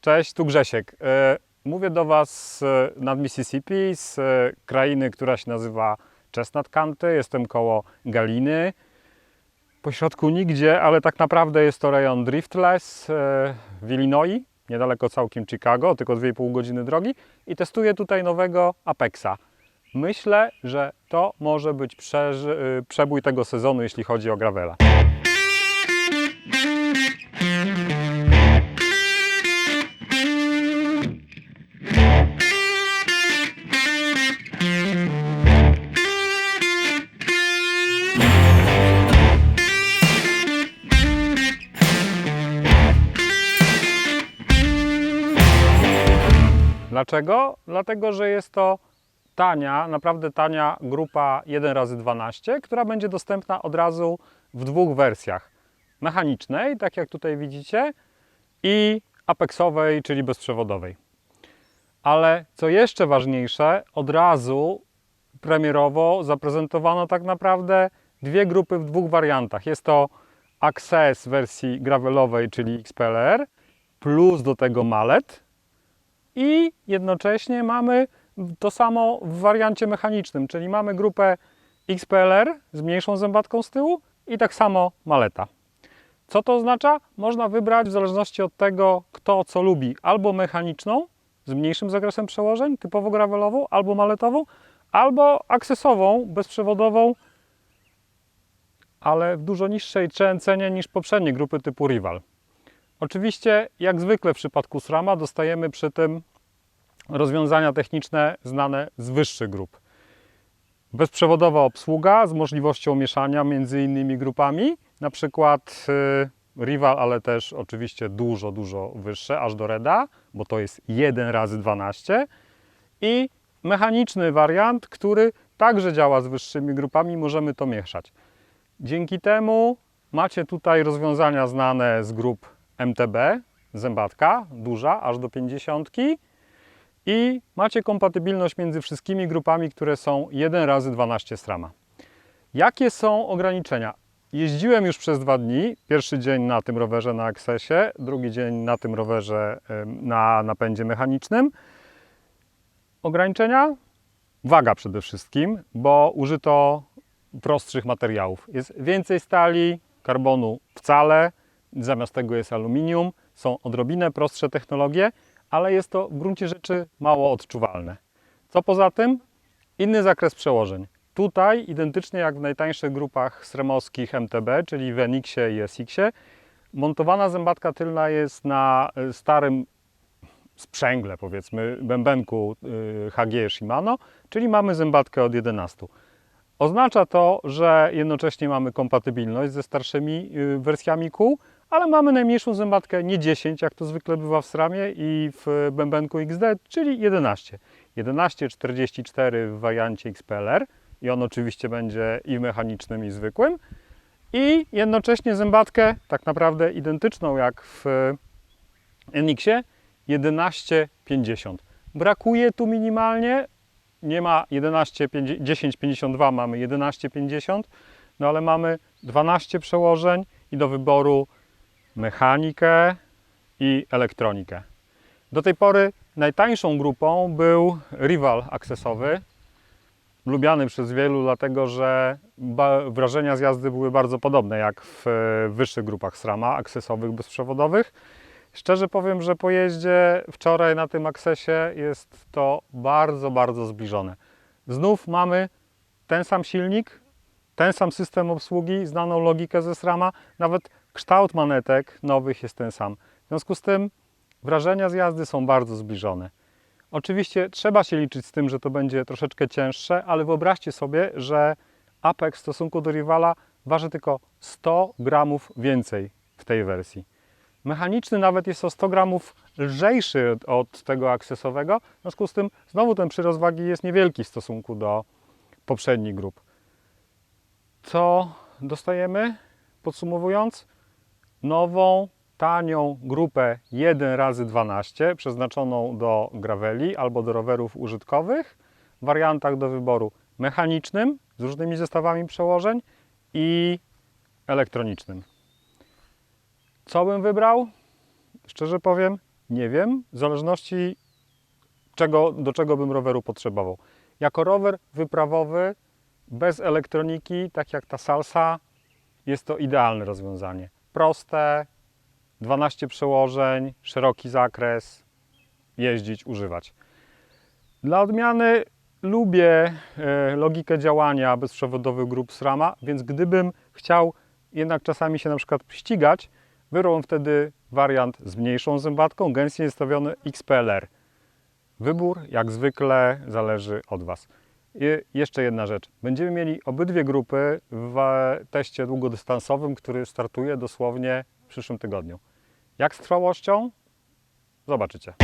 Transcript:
Cześć, tu Grzesiek. E, Mówię do Was e, nad Mississippi, z e, krainy, która się nazywa Chestnut County. Jestem koło Galiny. Po środku nigdzie, ale tak naprawdę jest to rejon Driftless w Illinois, niedaleko całkiem Chicago, tylko 2,5 godziny drogi. I testuję tutaj nowego Apexa. Myślę, że to może być przebój tego sezonu, jeśli chodzi o gravela. Dlaczego? Dlatego, że jest to tania, naprawdę tania grupa 1x12, która będzie dostępna od razu w dwóch wersjach. Mechanicznej, tak jak tutaj widzicie, i apexowej, czyli bezprzewodowej. Ale co jeszcze ważniejsze, od razu premierowo zaprezentowano tak naprawdę dwie grupy w dwóch wariantach. Jest to Access wersji gravelowej, czyli XPLR, plus do tego Mallet, i jednocześnie mamy to samo w wariancie mechanicznym, czyli mamy grupę XPLR z mniejszą zębatką z tyłu i tak samo maleta. Co to oznacza? Można wybrać w zależności od tego, kto co lubi, albo mechaniczną z mniejszym zakresem przełożeń, typowo gravelową, albo maletową, albo akcesową, bezprzewodową, ale w dużo niższej cenie niż poprzednie grupy typu Rival. Oczywiście, jak zwykle w przypadku SRAMa, dostajemy przy tym rozwiązania techniczne znane z wyższych grup. Bezprzewodowa obsługa z możliwością mieszania między innymi grupami, na przykład y, Rival, ale też oczywiście dużo, dużo wyższe, aż do Reda, bo to jest 1 razy 12 i mechaniczny wariant, który także działa z wyższymi grupami, możemy to mieszać. Dzięki temu macie tutaj rozwiązania znane z grup MTB, zębatka, duża, aż do 50 i macie kompatybilność między wszystkimi grupami, które są 1 razy 12 strama. Jakie są ograniczenia? Jeździłem już przez dwa dni. Pierwszy dzień na tym rowerze na Accessie, drugi dzień na tym rowerze na napędzie mechanicznym. Ograniczenia? Waga przede wszystkim, bo użyto prostszych materiałów. Jest więcej stali, karbonu wcale, zamiast tego jest aluminium. Są odrobinę prostsze technologie, ale jest to w gruncie rzeczy mało odczuwalne. Co poza tym? Inny zakres przełożeń. Tutaj, identycznie jak w najtańszych grupach sremowskich MTB, czyli w NX-ie i SX-ie, montowana zębatka tylna jest na y, starym sprzęgle, powiedzmy, bębenku y, HG Shimano, czyli mamy zębatkę od 11. Oznacza to, że jednocześnie mamy kompatybilność ze starszymi y, wersjami kół, ale mamy najmniejszą zębatkę nie 10, jak to zwykle bywa w SRAMie i w bębenku XD, czyli 11. 1144 w wariancie XPLR i on oczywiście będzie i mechanicznym i zwykłym. I jednocześnie zębatkę tak naprawdę identyczną jak w NX-ie 1150. Brakuje tu minimalnie, nie ma 11, 1052, mamy 1150, no ale mamy 12 przełożeń i do wyboru mechanikę i elektronikę. Do tej pory najtańszą grupą był Rival akcesowy, lubiany przez wielu, dlatego że wrażenia z jazdy były bardzo podobne jak w wyższych grupach SRAMa, akcesowych, bezprzewodowych. Szczerze powiem, że po jeździe wczoraj na tym akcesie jest to bardzo, bardzo zbliżone. Znów mamy ten sam silnik, ten sam system obsługi, znaną logikę ze SRAMa, nawet kształt manetek nowych jest ten sam. W związku z tym wrażenia z jazdy są bardzo zbliżone. Oczywiście trzeba się liczyć z tym, że to będzie troszeczkę cięższe, ale wyobraźcie sobie, że Apex w stosunku do Rivala waży tylko 100 gramów więcej w tej wersji. Mechaniczny nawet jest o 100 gramów lżejszy od- od tego akcesowego, w związku z tym znowu ten przyrost wagi jest niewielki w stosunku do poprzednich grup. Co dostajemy? Podsumowując, nową, tanią grupę 1 razy 12 przeznaczoną do graveli albo do rowerów użytkowych w wariantach do wyboru mechanicznym z różnymi zestawami przełożeń i elektronicznym. Co bym wybrał? Szczerze powiem, Nie wiem, w zależności czego, do czego bym roweru potrzebował. Jako rower wyprawowy, bez elektroniki, tak jak ta salsa, jest to idealne rozwiązanie. Proste, 12 przełożeń, szeroki zakres, jeździć, używać. Dla odmiany lubię e, logikę działania bezprzewodowych grup SRAMa, więc gdybym chciał jednak czasami się na przykład ścigać, wybrałbym wtedy wariant z mniejszą zębatką, gęściej nastawiony XPLR. Wybór, jak zwykle, zależy od Was. I jeszcze jedna rzecz. Będziemy mieli obydwie grupy w teście długodystansowym, który startuje dosłownie w przyszłym tygodniu. Jak z trwałością? Zobaczycie.